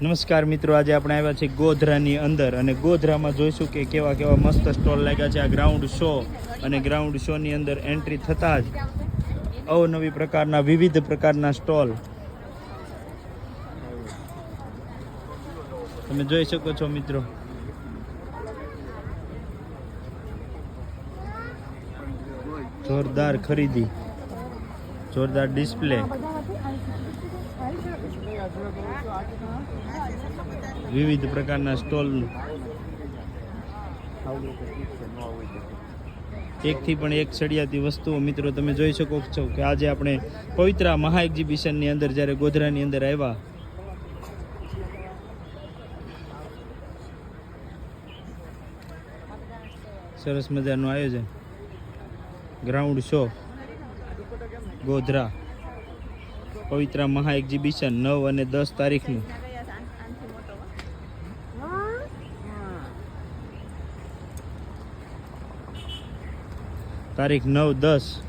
નમસ્કાર મિત્રો, આજે આપણે આવ્યા છીએ ગોધરાની અંદર અને ગોધરામાં જોઈશું કે કેવા કેવા મસ્ત સ્ટોલ લાગ્યા છે આ ગ્રાઉન્ડ શો અને ગ્રાઉન્ડ શોની અંદર એન્ટ્રી થતાં જ અવનવી પ્રકારના, વિવિધ પ્રકારના સ્ટોલ. તમે જોઈ શકો છો મિત્રો. જોરદાર ખરીદી, જોરદાર ડિસ્પ્લે વિવિધ પ્રકારના સ્ટોલ. એકથી પણ એક સળિયાતી વસ્તુઓ, મિત્રો, તમે જોઈ શકો છો કે આજે આપણે પવિત્રા મહા એક્ઝિબિશનની અંદર જ્યારે ગોધરાની અંદર આવ્યા, સરસ મજાનું આયોજન. Ground show Godhra. પવિત્રા મહા એક્ઝિબિશન નવ અને દસ તારીખનું. તારીખ નવ દસ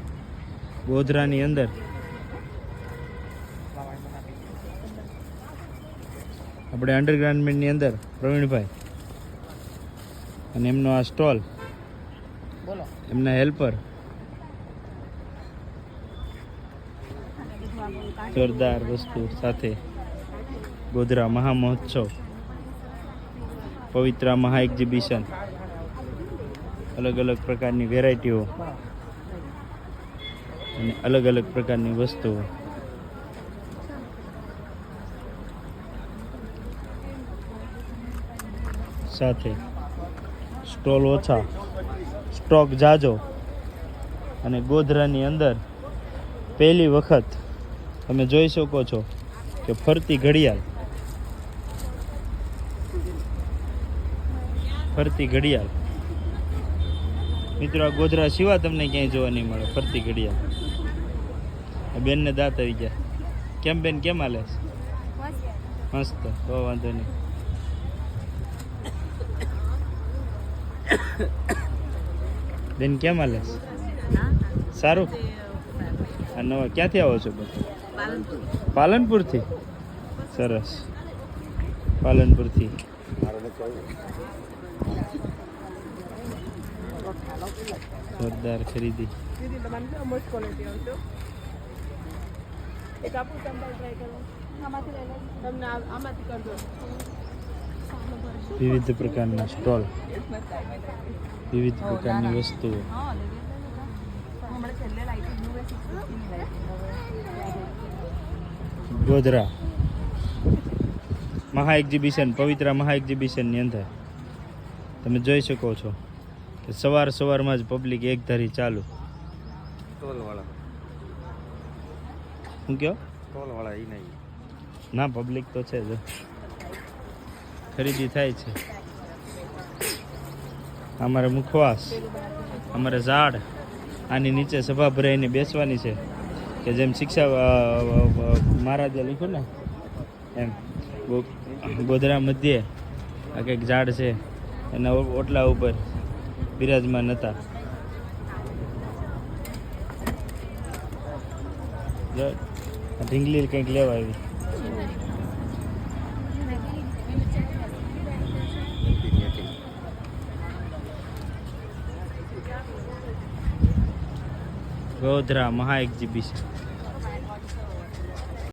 ગોધરાની અંદર. આપણે અંડરગ્રાઉન્ડમેન્ટની અંદર પ્રવીણભાઈ. અને એમનો આ સ્ટોલ. એમના હેલ્પર. જોરદાર વસ્તુ સાથે ગોધરા મહામહોત્સવ. પવિત્ર મહા એક્ઝિબિશન અલગ અલગ પ્રકારની વેરાયટીઓ અને અલગ અલગ પ્રકારની વસ્તુઓ. સાથે સ્ટોલ ઓછા, સ્ટોક જાજો. અને ગોધરાની અંદર પહેલી વખત તમે જોઈ શકો છો કે ફરતી ઘડિયાળ. ફરતી ઘડિયાળ. મિત્રો, આ ગોધરા સિવાય તમને ક્યાંય જોવા નહીં મળે, ફરતી ઘડિયાળ. બેનને દાંત આવી ગયા. કેમ બેન, કેમ હાલે મસ્ત, તો વાંધો નહીં. બેન, કેમ હાલે સારું? નવા ક્યાંથી આવો છો? બેન પાલનપુરથી. સરસ. પાલનપુરથી. જોરદાર ખરીદી. વિવિધ પ્રકારના સ્ટોલ. વિવિધ પ્રકારની વસ્તુઓ. ગોધરા. મહા એક્ઝિબિશન પવિત્રા મહા એક્ઝિબિશનની અંદર. તમે જોઈ શકો છો કે સવાર સવારમાં જ પબ્લિક એક ધારી ચાલુ. હું શું કહો ટોલવાળા નહીં. ના પબ્લિક તો છે જ. ખરીદી થાય છે. અમારે મુખવાસ અમારે ઝાડ આની નીચે સભા ભરાઈને બેસવાની છે. કે જેમ શિક્ષા મહારાજે લખ્યું ને, એમ ગોધરા મધ્યે, આ કંઈક ઝાડ છે એના ઓટલા ઉપર બિરાજમાન હતા. ઢીંગલી કંઈક લેવા આવી. ગોધરા મહા એક્ઝિબિશન.